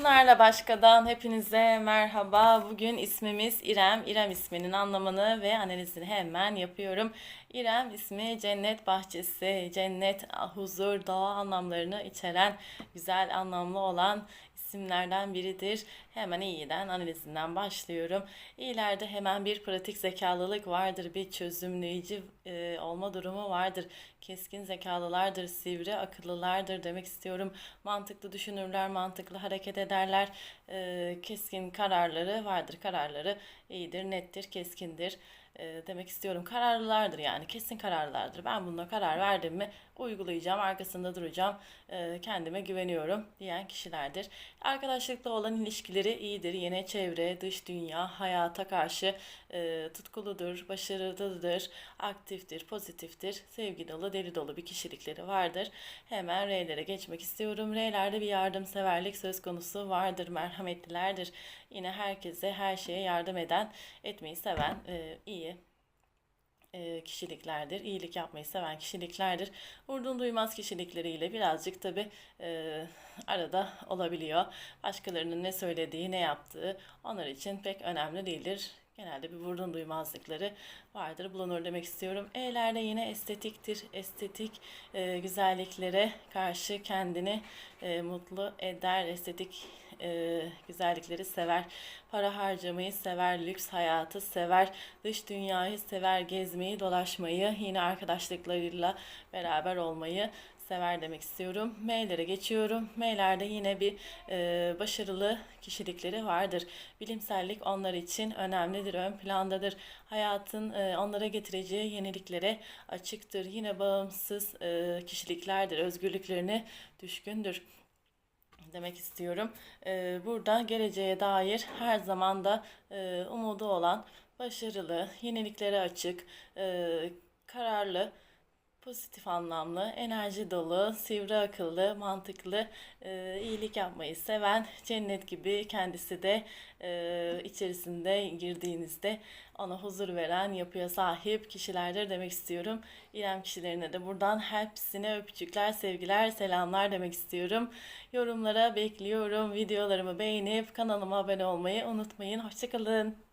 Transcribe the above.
Pınar'la Başka'dan hepinize merhaba. Bugün ismimiz İrem. İrem isminin anlamını ve analizini hemen yapıyorum. İrem ismi cennet bahçesi, cennet, huzur, doğa anlamlarını içeren, güzel anlamlı olan isimlerden biridir. Hemen iyiden analizinden başlıyorum. İyilerde hemen bir pratik zekalılık vardır, bir çözümleyici e, olma durumu vardır. Keskin zekalılardır, sivri akıllılardır demek istiyorum. Mantıklı düşünürler, mantıklı hareket ederler. E, keskin kararları vardır. Kararları iyidir, nettir, keskindir e, demek istiyorum. Kararlılardır yani kesin kararlılardır. Ben buna karar verdim mi uygulayacağım, arkasında duracağım, e, kendime güveniyorum diyen kişilerdir. Arkadaşlıkla olan ilişkileri iyidir. Yine çevre, dış dünya, hayata karşı e, tutkuludur, başarılıdır, aktiftir, pozitiftir, sevgi dolu, deli dolu bir kişilikleri vardır. Hemen R'lere geçmek istiyorum. R'lerde bir yardımseverlik söz konusu vardır, merhametlilerdir. Yine herkese, her şeye yardım eden, etmeyi seven, e, iyi kişiliklerdir. İyilik yapmayı seven kişiliklerdir. Vurdum duymaz kişilikleriyle birazcık tabi e, arada olabiliyor. Başkalarının ne söylediği, ne yaptığı onlar için pek önemli değildir. Genelde bir vurdum duymazlıkları vardır bulunur demek istiyorum. E'lerde yine estetiktir. Estetik e, güzelliklere karşı kendini e, mutlu eder. Estetik e, güzellikleri sever. Para harcamayı sever, lüks hayatı sever, dış dünyayı sever, gezmeyi, dolaşmayı, yine arkadaşlıklarıyla beraber olmayı sever demek istiyorum. M'lere geçiyorum. M'lerde yine bir e, başarılı kişilikleri vardır. Bilimsellik onlar için önemlidir, ön plandadır. Hayatın e, onlara getireceği yeniliklere açıktır. Yine bağımsız e, kişiliklerdir, özgürlüklerine düşkündür demek istiyorum. Ee, burada geleceğe dair her zaman da e, umudu olan, başarılı, yeniliklere açık, e, kararlı, pozitif anlamlı, enerji dolu, sivri akıllı, mantıklı, e, iyilik yapmayı seven, cennet gibi kendisi de e, içerisinde girdiğinizde ona huzur veren yapıya sahip kişilerdir demek istiyorum. İrem kişilerine de buradan hepsine öpücükler, sevgiler, selamlar demek istiyorum. Yorumlara bekliyorum. Videolarımı beğenip kanalıma abone olmayı unutmayın. Hoşçakalın.